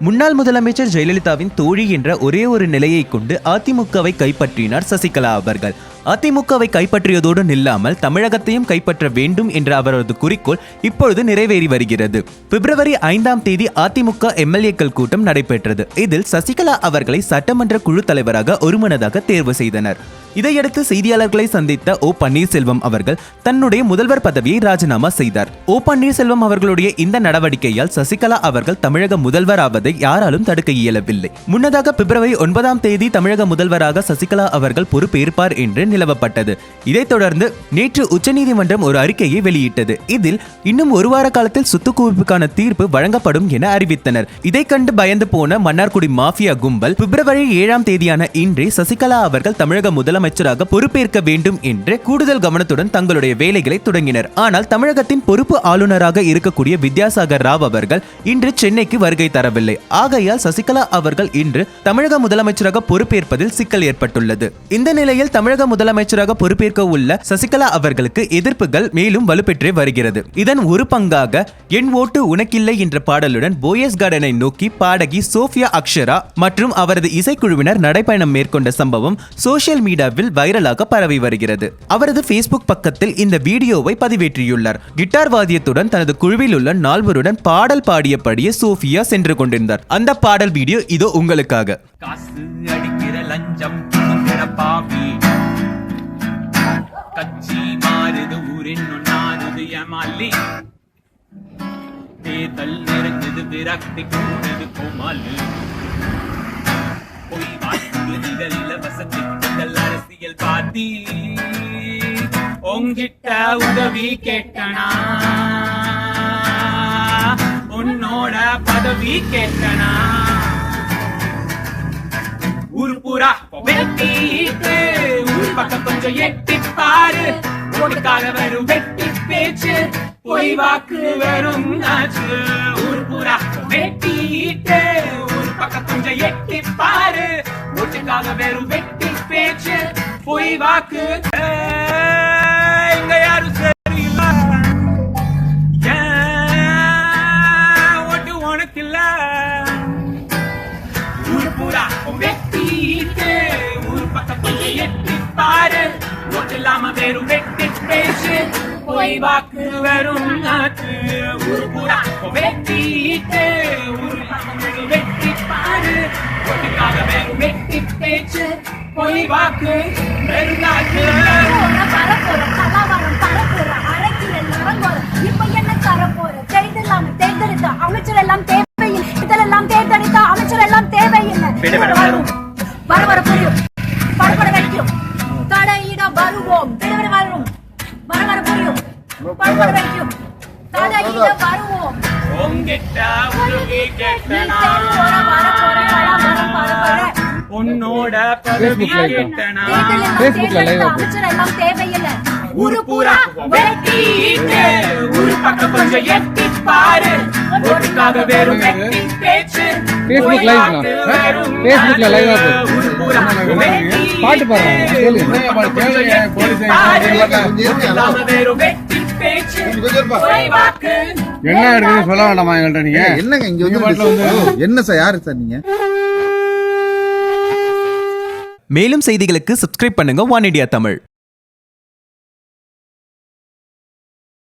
முன்னாள் முதலமைச்சர் ஜெயலலிதாவின் தோழி என்ற ஒரே ஒரு நிலையை கொண்டு அதிமுகவை கைப்பற்றினார் சசிகலா அவர்கள். அதிமுகவை கைப்பற்றியதோடு நில்லாமல் தமிழகத்தையும் கைப்பற்ற வேண்டும் என்ற அவரது குறிக்கோள் இப்பொழுது நிறைவேறி வருகிறது. பிப்ரவரி ஐந்தாம் தேதி அதிமுக எம்எல்ஏக்கள் கூட்டம் நடைபெற்றது. இதில் சசிகலா அவர்களை சட்டமன்ற குழு தலைவராக ஒருமனதாக தேர்வு செய்தனர். இதையடுத்து செய்தியாளர்களை சந்தித்த ஓ பன்னீர்செல்வம் அவர்கள் தன்னுடைய முதல்வர் பதவியை ராஜினாமா செய்தார். ஓ பன்னீர்செல்வம் அவர்களுடைய இந்த நடவடிக்கையால் சசிகலா அவர்கள் தமிழக முதல்வர் ஆவதை யாராலும் தடுக்க இயலவில்லை. முன்னதாக பிப்ரவரி ஒன்பதாம் தேதி தமிழக முதல்வராக சசிகலா அவர்கள் பொறுப்பேற்பார் என்று நிலவப்பட்டது. இதைத் தொடர்ந்து நேற்று உச்சநீதிமன்றம் ஒரு அறிக்கையை வெளியிட்டது. இதில் இன்னும் ஒரு வார காலத்தில் சொத்து குவிப்புக்கான தீர்ப்பு வழங்கப்படும் என அறிவித்தனர். இதை கண்டு பயந்து போன மன்னார்குடி மாஃபியா கும்பல் பிப்ரவரி ஏழாம் தேதியான இன்றே சசிகலா அவர்கள் தமிழக முதலமைச்சராக பொறுப்பேற்க வேண்டும் என்று கூடுதல் கவனத்துடன் தங்களுடைய வேலைகளை தொடங்கினர். ஆனால் தமிழகத்தின் பொறுப்பு ஆளுநராக இருக்கக்கூடிய வித்யாசாகர் ராவ் அவர்கள் இன்று சென்னைக்கு வருகை தரவில்லை. ஆகையால் சசிகலா அவர்கள் இன்று தமிழக முதலமைச்சராக பொறுப்பேற்பதில் சிக்கல் ஏற்பட்டுள்ளது. இந்த நிலையில் தமிழக முதல் முதலமைச்சராக பொறுப்பேற்க உள்ள சசிகலா அவர்களுக்கு எதிர்ப்புகள் மேலும் வலுப்பெற்றே வருகிறது. இதன் ஒரு பங்காக என் ஓட்டு உனக்கில்லை என்ற பாடலுடன் போயஸ் கார்டனை நோக்கி பாடகி சோஃபியா அக்ஷரா மற்றும் அவரது இசைக்குழுவினர் நடைப்பயணம் மேற்கொண்ட சம்பவம் சோசியல் மீடியாவில் வைரலாக பரவி வருகிறது. அவரது பேஸ்புக் பக்கத்தில் இந்த வீடியோவை பதிவேற்றியுள்ளார். கிட்டார் வாத்தியத்துடன் தனது குழுவில் உள்ள நால்வருடன் பாடல் பாடியபடியே சோஃபியா சென்று கொண்டிருந்தார். அந்த பாடல் வீடியோ இதோ உங்களுக்காக. காசு அடிக்கிற லஞ்சம் பாவி. கச்சி மாறுது ஊரின்னு நாறுது ஏமாலி தேர்தல் நெருங்குது விரக்தி கூடுது கோமாலு பொய் வாக்குறுதிகள் இலவச திட்டங்கள் அரசியல் பாத்தி. உங்கிட்ட உதவி கேட்டனா? உன்னோட பதவி கேட்டனா? ஊர் பூரா வெட்டிட்டு பக்கம் கொஞ்சம் எட்டி பாரு. ஓட்டுக்காக வரும் வெட்டி பேச்சு. பொய் வாக்கு வரும் நாச்சு. ஊர் பூரா வெட்டிட்டு. ஊர் பக்கம் கொஞ்சம் எட்டி பாரு. ஓட்டுக்காக வெறும் வெட்டி பேச்சு. பொய் வாக்கு ஓட்டு இல்லாம வெறும் வெட்டி பேசு போய் வாக்கு வெறும் நாக்கு. ஒரு பூரா வெட்டிட்டு. ஒரு வெட்டி பாரு. ஒட்டுக்காக வெறும் வெட்டி பேச்சு. போய் வாக்கு வெறும் நாக்கு. வரப்போற, கலவரம் பரப்புற. உன்னோட அமைச்சர் எல்லாம் தேவையில்லை. ஊரு பூரா வெட்டிட்டு ஊரு பக்கம் கொஞ்சம் எட்டி பாரு. ஓட்டுக்காக வெறும் வெட்டி பேச்சு. Facebook live ல. Facebookல live ஆ போகுது. ஊரு பூரா வெட்டிட்டு பாட்டு பாடுறாங்க. வெறும் வெட்டி என்ன எடுக்குன்னு சொல்ல வேண்டாமா எங்கள்கிட்ட நீங்க? என்னங்க இங்க வந்து- என்ன சார் யாரு சார் நீங்க? மேலும் செய்திகளுக்கு சப்ஸ்கிரைப் பண்ணுங்க ஒன் இண்டியா தமிழ்.